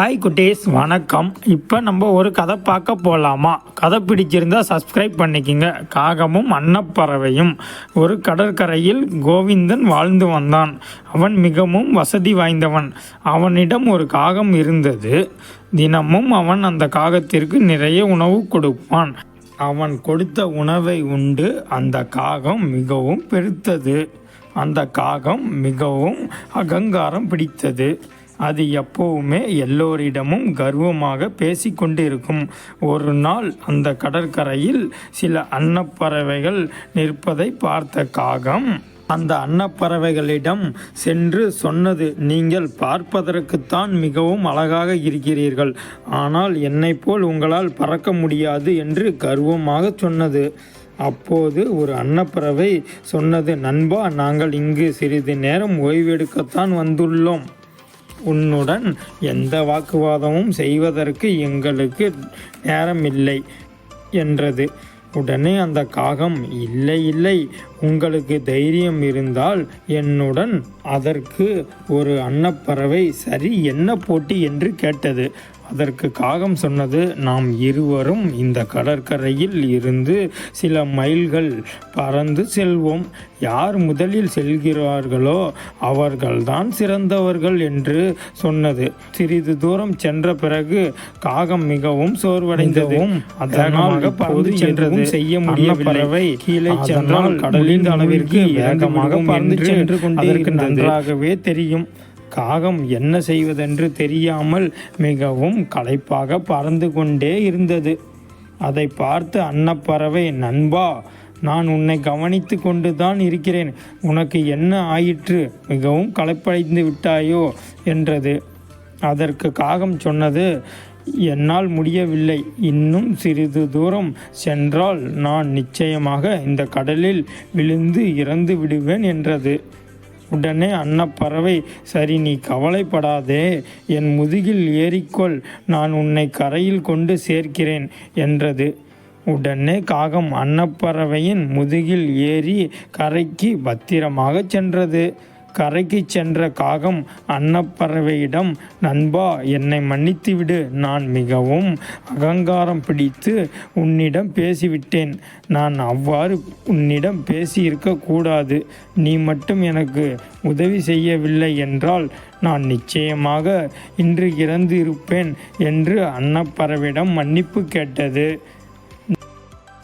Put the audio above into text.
Hi குட்டீஸ். வணக்கம். இப்போ நம்ம ஒரு கதை பார்க்க போகலாமா கதை பிடிச்சிருந்தா சப்ஸ்கிரைப் பண்ணிக்கிங்க. காகமும் அன்னப்பறவையும். ஒரு கடற்கரையில் கோவிந்தன் வாழ்ந்து வந்தான். அவன் மிகவும் வசதி வாய்ந்தவன். அவனிடம் ஒரு காகம் இருந்தது. தினமும் அவன் அந்த காகத்திற்கு நிறைய உணவு கொடுப்பான். அவன் கொடுத்த உணவை உண்டு. அந்த காகம் மிகவும் பெருத்தது. அந்த காகம் மிகவும் அகங்காரம் பிடித்தது. அது எப்போவுமே எல்லோரிடமும் கர்வமாக பேசிக்கொண்டு இருக்கும் ஒரு நாள் அந்த கடற்கரையில் சில அன்னப்பறவைகள் நிற்பதை பார்த்த காகம் அந்த அன்னப்பறவைகளிடம் சென்று சொன்னது நீங்கள் பார்ப்பதற்குத்தான் மிகவும் அழகாக இருக்கிறீர்கள். ஆனால் என்னை போல் உங்களால் பறக்க முடியாது என்று கர்வமாக சொன்னது. அப்போது ஒரு அன்னப்பறவை சொன்னது நண்பா நாங்கள் இங்கு சிறிது நேரம் ஓய்வெடுக்கத்தான் வந்துள்ளோம். உன்னுடன் எந்த வாக்குவாதமும் செய்வதற்கு எங்களுக்கு நேரமில்லை என்றது. உடனே அந்த காகம் இல்லை இல்லை உங்களுக்கு தைரியம் இருந்தால் என்னுடன் அதற்கு ஒரு அன்னப்பறவை சரி என்ன போட்டி என்று கேட்டது. அதற்கு காகம் சொன்னது நாம் இருவரும் இந்த கடற்கரையில் இருந்து சில மைல்கள் பறந்து செல்வோம். யார் முதலில் செல்கிறார்களோ அவர்கள்தான் சிறந்தவர்கள் என்று சொன்னது. சிறிது தூரம் சென்ற பிறகு காகம் மிகவும் சோர்வடைந்ததும் அதனாக பறந்து சென்றது. செய்ய முடிய பறவை கீழே சென்றால் கடலின் அளவிற்கு வேகமாக பறந்து சென்று கொண்டே நன்றாகவே தெரியும். காகம் என்ன செய்வதென்று தெரியாமல் மிகவும் களைப்பாக பறந்து கொண்டே இருந்தது. அதை பார்த்து அன்னப்பறவை நண்பா நான் உன்னை கவனித்து கொண்டு தான் இருக்கிறேன். உனக்கு என்ன ஆயிற்று? மிகவும் களைப்படைந்து விட்டாயோ? என்றது. அதற்கு காகம் சொன்னது என்னால் முடியவில்லை. இன்னும் சிறிது தூரம் சென்றால் நான் நிச்சயமாக இந்த கடலில் விழுந்து இறந்து விடுவேன் என்றது. உடனே அன்னப்பறவை சரி நீ கவலைப்படாதே. என் முதுகில் ஏறிக்கொள். நான் உன்னை கரையில் கொண்டு சேர்க்கிறேன் என்றது. உடனே காகம் அன்னப்பறவையின் முதுகில் ஏறி கரைக்கு பத்திரமாக சென்றது. கரைக்கு சென்ற காகம் அன்னப்பறவையிடம் நண்பா என்னை மன்னித்துவிடு. நான் மிகவும் அகங்காரம் பிடித்து உன்னிடம் பேசிவிட்டேன். நான் அவ்வாறு உன்னிடம் பேசியிருக்க கூடாது. நீ மட்டும் எனக்கு உதவி செய்யவில்லை என்றால் நான் நிச்சயமாக இன்று இறந்து இருப்பேன் என்று அன்னப்பறவையிடம் மன்னிப்பு கேட்டது.